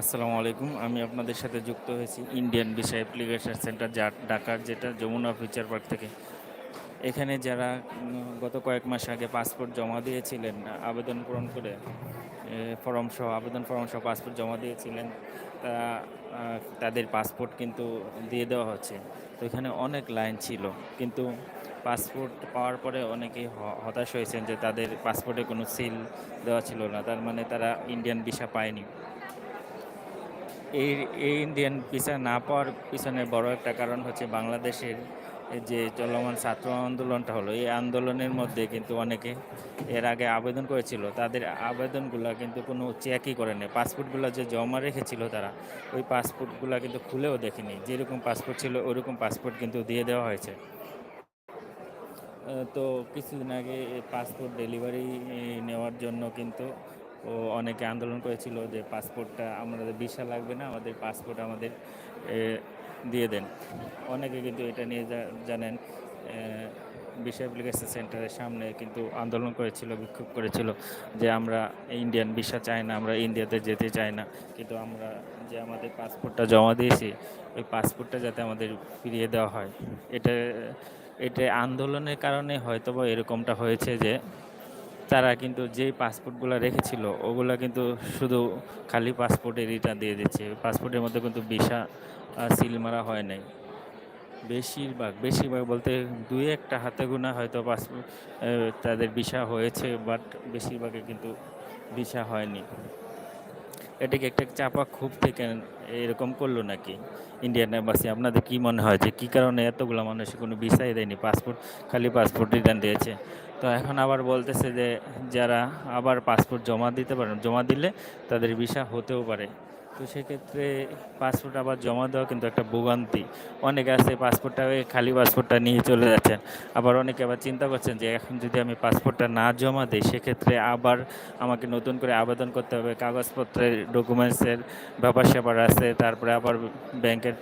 আসসালামু আলাইকুম। আমি আপনাদের সাথে যুক্ত হয়েছি ইন্ডিয়ান ভিসা অ্যাপ্লিকেশন সেন্টার, যা ঢাকার যেটা যমুনা ফিউচার পার্ক থেকে। এখানে যারা গত কয়েক মাস আগে পাসপোর্ট জমা দিয়েছিলেন, আবেদন পূরণ করে ফর্ম সহ, আবেদন ফর্ম সহ পাসপোর্ট জমা দিয়েছিলেন তারা তাদের পাসপোর্ট কিন্তু দিয়ে দেওয়া হচ্ছে। তো এখানে অনেক লাইন ছিল, কিন্তু পাসপোর্ট পাওয়ার পরে অনেকেই হতাশ হয়েছেন যে তাদের পাসপোর্টে কোনো সিল দেওয়া ছিল না। তার মানে তারা ইন্ডিয়ান ভিসা পায়নি। এই এই ইন্ডিয়ান ভিসা না পাওয়ার পিছনে বড় একটা কারণ হচ্ছে বাংলাদেশের যে চলমান ছাত্র আন্দোলনটা হলো, এই আন্দোলনের মধ্যে কিন্তু অনেকে এর আগে আবেদন করেছিল, তাদের আবেদনগুলো কিন্তু কোনো চেকই করেনি। পাসপোর্টগুলো যে জমা রেখেছিল তারা, ওই পাসপোর্টগুলো কিন্তু খুলেও দেখেনি। যেরকম পাসপোর্ট ছিল, ওরকম পাসপোর্ট কিন্তু দিয়ে দেওয়া হয়েছে। তো কিছুদিন আগে পাসপোর্ট ডেলিভারি নেওয়ার জন্য কিন্তু ও অনেকে আন্দোলন করেছিল যে পাসপোর্টটা আমাদের ভিসা লাগবে না, আমাদের পাসপোর্ট আমাদের দিয়ে দেন। অনেকে কিন্তু এটা নিয়ে জানেন ভিসা অ্যাপ্লিকেশন সেন্টারের সামনে কিন্তু আন্দোলন করেছিল, বিক্ষোভ করেছিল যে আমরা ইন্ডিয়ান ভিসা চাই না, আমরা ইন্ডিয়াতে যেতে চাই না। কিন্তু আমরা যে আমাদের পাসপোর্টটা জমা দিয়েছি, ওই পাসপোর্টটা যাতে আমাদের ফিরিয়ে দেওয়া হয়। এটা এটা আন্দোলনের কারণে হয়তো বা এরকমটা হয়েছে যে তারা কিন্তু যেই পাসপোর্টগুলো রেখেছিল, ওগুলো কিন্তু শুধু খালি পাসপোর্টে রিটার্ন দিয়ে দিচ্ছে। পাসপোর্টের মধ্যে কিন্তু ভিসা সিল মারা হয় নাই। বেশিরভাগ বেশিরভাগ বলতে দুই একটা হাতে গোনা হয়তো পাসপোর্ট তাদের ভিসা হয়েছে, বাট বেশিরভাগে কিন্তু ভিসা হয়নি। এটাকে একটা চাপা খুব থেকে এরকম করল নাকি ইন্ডিয়ান এম্বাসি? আপনাদের কি মনে হয় যে কী কারণে এতগুলো মানুষ কোনো ভিসাই দেয়নি? পাসপোর্ট, খালি পাসপোর্ট রিটার্ন দিয়েছে। তো এখন আবার বলতেছে যে যারা আবার পাসপোর্ট জমা দিতে পারেন, জমা দিলে তাদের ভিসা হতেও পারে। তো সেক্ষেত্রে পাসপোর্ট আবার জমা দেওয়া কিন্তু একটা ভোগান্তি। অনেকে আছে পাসপোর্টটা খালি পাসপোর্টটা নিয়ে চলে যাচ্ছেন। আবার অনেকে আবার চিন্তা করছেন যে এখন যদি আমি পাসপোর্টটা না জমা দিই, সেক্ষেত্রে আবার আমাকে নতুন করে আবেদন করতে হবে। কাগজপত্রের ডকুমেন্টসের ব্যাপার স্যাপার আছে, তারপরে আবার ব্যাংকের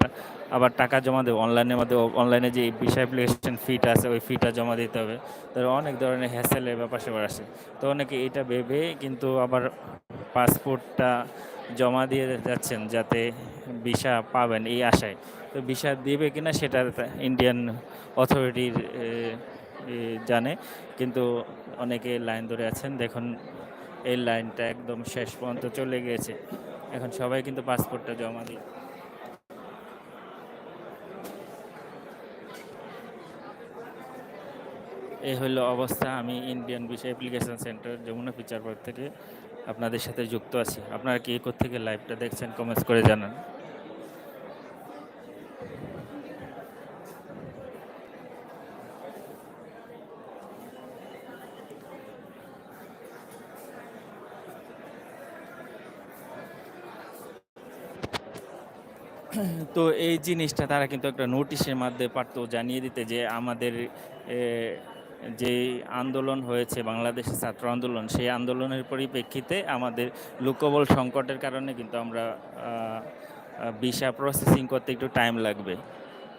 আবার টাকা জমা দেবো। অনলাইনের মধ্যে অনলাইনে যে বিষয় অ্যাপ্লিকেশন ফিটা আছে, ওই ফিটা জমা দিতে হবে। তো অনেক ধরনের হ্যাসেলের ব্যাপার স্যাপার আসে তো অনেকে এটা ভেবে কিন্তু আবার পাসপোর্টটা জমা দিয়ে যাচ্ছেন যাতে ভিসা পাবেন এই আশায়। তো ভিসা দিবে কিনা সেটা ইন্ডিয়ান অথরিটির জানে। কিন্তু অনেকে লাইন ধরে আছেন, দেখুন, এই লাইনটা একদম শেষ পর্যন্ত চলে গিয়েছে। এখন সবাই কিন্তু পাসপোর্টটা জমা দিই এই হলো অবস্থা। আমি Indian visa application centre Jamuna future park থেকে আপনাদের সাথে যুক্ত আছি। আপনারা কি থেকে লাইভটা দেখছেন কমেন্টস করে জানান। তো এই জিনিসটা তারা কিন্তু একটা নোটিশের মাধ্যমে পারতো জানিয়ে দিতে যে আমাদের যে আন্দোলন হয়েছে বাংলাদেশের ছাত্র আন্দোলন, সেই আন্দোলনের পরিপ্রেক্ষিতে আমাদের লোকবল সংকটের কারণে কিন্তু আমরা ভিসা প্রসেসিং করতে একটু টাইম লাগবে।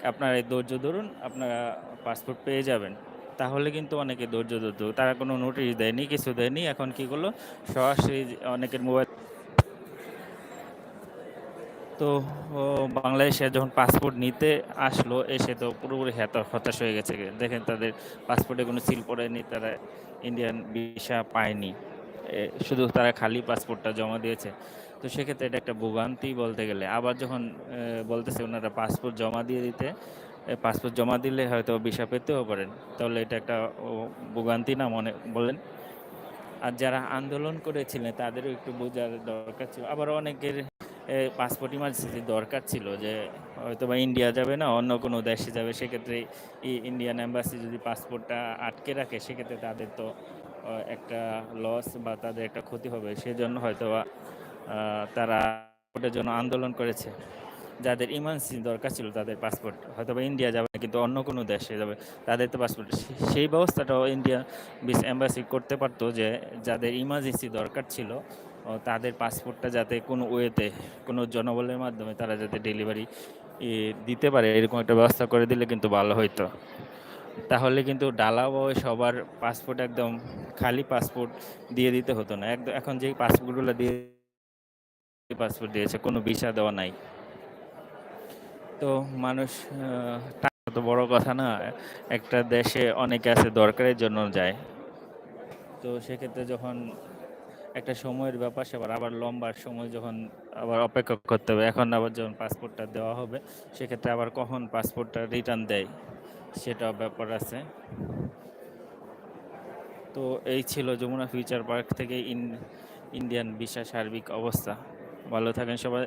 আপনারা এই ধৈর্য ধরুন, আপনারা পাসপোর্ট পেয়ে যাবেন। তাহলে কিন্তু অনেকে ধৈর্য ধরতো, তারা কোনো নোটিশ দেয়নি, কিছু দেয়নি, এখন কি করল? সরাসরি অনেকের মোবাইল তো বাংলাদেশে যখন পাসপোর্ট নিতে আসলো, এসে তো পুরোপুরি হতাশ হয়ে গেছে। দেখেন তাদের পাসপোর্টে কোনো সিল পড়েনি, তারা ইন্ডিয়ান ভিসা পায়নি। শুধু তারা খালি পাসপোর্টটা জমা দিয়েছে। তো সেক্ষেত্রে এটা একটা ভোগান্তি বলতে গেলে। আবার যখন বলতেছে ওনারা পাসপোর্ট জমা দিয়ে দিতে পাসপোর্ট জমা দিলে হয়তো ভিসা পেতেও পারেন। তাহলে এটা একটা ভোগান্তি না মনে, বলেন? আর যারা আন্দোলন করেছিলেন, তাদেরও একটু বোঝার দরকার ছিল। আবার অনেকের পাসপোর্ট ইমার্জেন্সি দরকার ছিল যে হয়তো বা ইন্ডিয়া যাবে না অন্য কোনো দেশে যাবে সেক্ষেত্রে ইন্ডিয়ান এম্বাসি যদি পাসপোর্টটা আটকে রাখে সেক্ষেত্রে তাদের তো একটা লস বা তাদের একটা ক্ষতি হবে। সেজন্য হয়তো তারা পাসপোর্টের জন্য আন্দোলন করেছে। যাদের ইমার্জেন্সি দরকার ছিল তাদের পাসপোর্ট হয়তো বা ইন্ডিয়া যাবে না, কিন্তু অন্য কোনো দেশে যাবে তাদের তো পাসপোর্ট সেই ব্যবস্থাটাও ইন্ডিয়া বিশ এম্বাসি করতে পারতো যে যাদের ইমার্জেন্সি দরকার ছিল তাদের পাসপোর্টটা যাতে কোনো ওয়েতে, কোনো জনবলের মাধ্যমে তারা যাতে ডেলিভারি দিতে পারে, এরকম একটা ব্যবস্থা করে দিলে কিন্তু ভালো হইতো। তাহলে কিন্তু ডালা বয় সবার পাসপোর্ট একদম খালি পাসপোর্ট দিয়ে দিতে হতো না। একদম এখন যে পাসপোর্টগুলো দিয়ে পাসপোর্ট দিয়েছে, কোনো ভিসা দেওয়া নাই। তো মানুষ টাকা তো বড় কথা না, একটা দেশে অনেকে আছে দরকারের জন্য যায়। তো সেক্ষেত্রে যখন একটা সময়ের ব্যাপার সেবার আবার লম্বা সময় যখন আবার অপেক্ষা করতে হবে, এখন আবার যখন পাসপোর্টটা দেওয়া হবে, সেক্ষেত্রে আবার কখন পাসপোর্টটা রিটার্ন দেয়, সেটাও ব্যাপার আছে। তো এই ছিল যমুনা ফিউচার পার্ক থেকে ইন ইন্ডিয়ান ভিসা সার্বিক অবস্থা। ভালো থাকেন সবাই,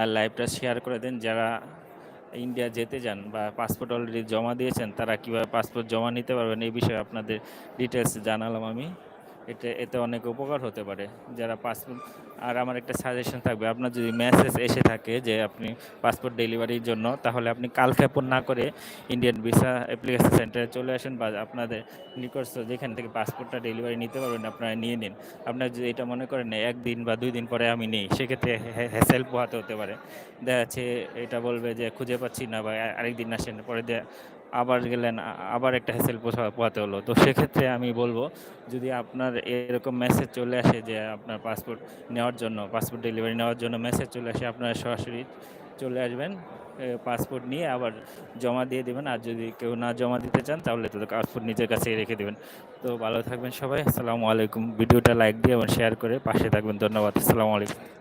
আর লাইভটা শেয়ার করে দেন, যারা ইন্ডিয়া যেতে যান বা পাসপোর্ট অলরেডি জমা দিয়েছেন, তারা কীভাবে পাসপোর্ট জমা নিতে পারবেন, এই বিষয়ে আপনাদের ডিটেলস জানালাম আমি। এতে এতে অনেক উপকার হতে পারে। যারা পাসপোর্ট আর আমার একটা সাজেশন থাকবে, আপনার যদি মেসেজ এসে থাকে যে আপনি পাসপোর্ট ডেলিভারির জন্য, তাহলে আপনি কালক্ষেপণ না করে ইন্ডিয়ান ভিসা অ্যাপ্লিকেশন সেন্টারে চলে আসেন বা আপনাদের নিকটস্থ যেখান থেকে পাসপোর্টটা ডেলিভারি নিতে পারবেন, আপনারা নিয়ে নিন। আপনার যদি এটা মনে করেন একদিন বা দুই দিন পরে আমি নেই, সেক্ষেত্রে হ্যাসেল পোহাতে হতে পারে। দেখা যাচ্ছে এটা বলবে যে খুঁজে পাচ্ছি না বা আরেকদিন আসেন, পরে আবার গেলেন আবার একটা হ্যাসেল পোহাতে হলো। তো সেক্ষেত্রে আমি বলব, যদি আপনার এরকম মেসেজ চলে আসে যে আপনার পাসপোর্ট নেওয়ার জন্য পাসপোর্ট ডেলিভারি নেওয়ার জন্য মেসেজ চলে আসে, আপনারা সরাসরি চলে আসবেন পাসপোর্ট নিয়ে আবার জমা দিয়ে দেবেন। আর যদি কেউ না জমা দিতে চান, তাহলে তো পাসপোর্ট নিজের কাছেই রেখে দেবেন। তো ভালো থাকবেন সবাই। আসসালামু আলাইকুম। ভিডিওটা লাইক দিয়ে এবং শেয়ার করে পাশে থাকবেন। ধন্যবাদ। আসসালামু আলাইকুম।